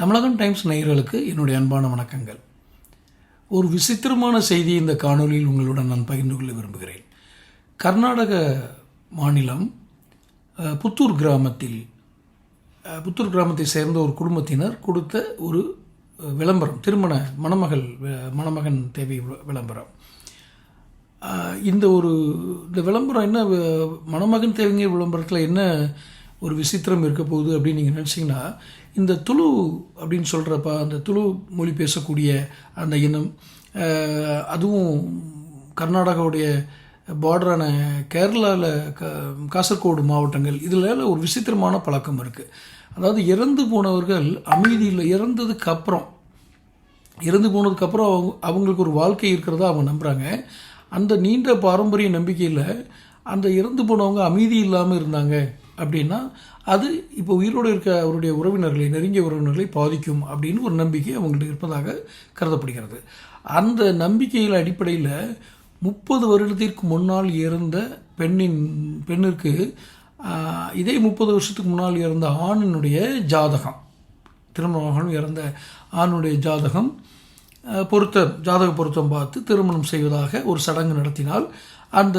தமிழகம் times நேயர்களுக்கு என்னுடைய அன்பான வணக்கங்கள். ஒரு விசித்திரமான செய்தி இந்த காணொளியில் உங்களுடன் நான் பகிர்ந்து கொள்ள விரும்புகிறேன். கர்நாடக மாநிலம் புத்தூர் கிராமத்தில் புத்தூர் கிராமத்தை சேர்ந்த ஒரு குடும்பத்தினர் கொடுத்த ஒரு விளம்பரம் திருமண மணமகள் மணமகன் தேவை விளம்பரம். இந்த ஒரு இந்த விளம்பரம் என்ன மணமகன் தேவைங்கிற விளம்பரத்தில் என்ன ஒரு விசித்திரம் இருக்க போகுது அப்படின்னு நீங்கள் நினச்சிங்கன்னா இந்த துளு அப்படின்னு சொல்கிறப்ப அந்த துளு மொழி பேசக்கூடிய அந்த இனம் அதுவும் கர்நாடகாவுடைய பார்டரான கேரளாவில் க காசர்கோடு மாவட்டங்கள் இதில் ஒரு விசித்திரமான பழக்கம் இருக்குது அதாவது இறந்து போனவர்கள் அமைதியில் இறந்ததுக்கு அப்புறம் இறந்து போனதுக்கப்புறம் அவங்க அவங்களுக்கு ஒரு வாழ்க்கை இருக்கிறதா அவங்க நம்புகிறாங்க அந்த நீண்ட பாரம்பரிய நம்பிக்கையில் அந்த இறந்து போனவங்க அமைதி இல்லாமல் இருந்தாங்க. அப்படின்னா அது இப்போ உயிரோடு இருக்க அவருடைய உறவினர்களை நெருங்கிய உறவினர்களை பாதிக்கும் அப்படின்னு ஒரு நம்பிக்கை அவங்கள்ட்ட இருப்பதாக கருதப்படுகிறது. அந்த நம்பிக்கையில் அடிப்படையில் முப்பது வருடத்திற்கு முன்னால் இறந்த பெண்ணின் பெண்ணிற்கு இதே முப்பது வருஷத்துக்கு முன்னால் இறந்த ஆணினுடைய ஜாதகம் திருமணம் இறந்த ஆணுடைய ஜாதகம் பொருத்தம் ஜாதக பொருத்தம் பார்த்து திருமணம் செய்வதாக ஒரு சடங்கு நடத்தினால் அந்த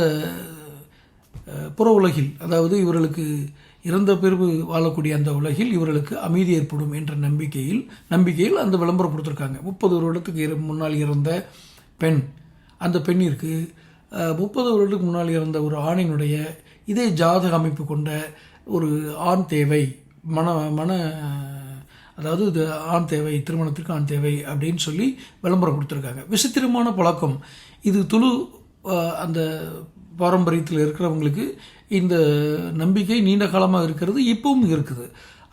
புற உலகில் அதாவது இவர்களுக்கு இறந்த பிறகு வாழக்கூடிய அந்த உலகில் இவர்களுக்கு அமைதி ஏற்படும் என்ற நம்பிக்கையில் நம்பிக்கையில் அந்த விளம்பரம் கொடுத்துருக்காங்க. முப்பது வருடத்துக்கு இரு- முன்னால் இறந்த பெண். அந்த பெண்ணிற்கு முப்பது வருடத்துக்கு முன்னால் இறந்த ஒரு ஆணினுடைய இதே ஜாதக அமைப்பு கொண்ட ஒரு ஆண் தேவை. மன மன அதாவது இது ஆண் தேவை திருமணத்திற்கு ஆண் தேவை அப்படின்னு சொல்லி விளம்பரம் கொடுத்துருக்காங்க. விசித்திரமான பழக்கம். இது துளு அந்த பாரம்பரியத்தில் இருக்கிறவங்களுக்கு இந்த நம்பிக்கை நீண்ட காலமாக இருக்கிறது இப்பவும் இருக்குது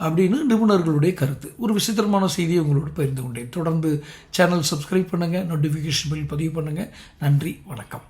அப்படின்னு நிபுணர்களுடைய கருத்து. ஒரு விசித்திரமான செய்தியை உங்களோடு பகிர்ந்து கொண்டேன். தொடர்ந்து சேனல் சப்ஸ்கிரைப் பண்ணுங்கள் நோட்டிஃபிகேஷன் பில் பதிவு பண்ணுங்கள் நன்றி வணக்கம்.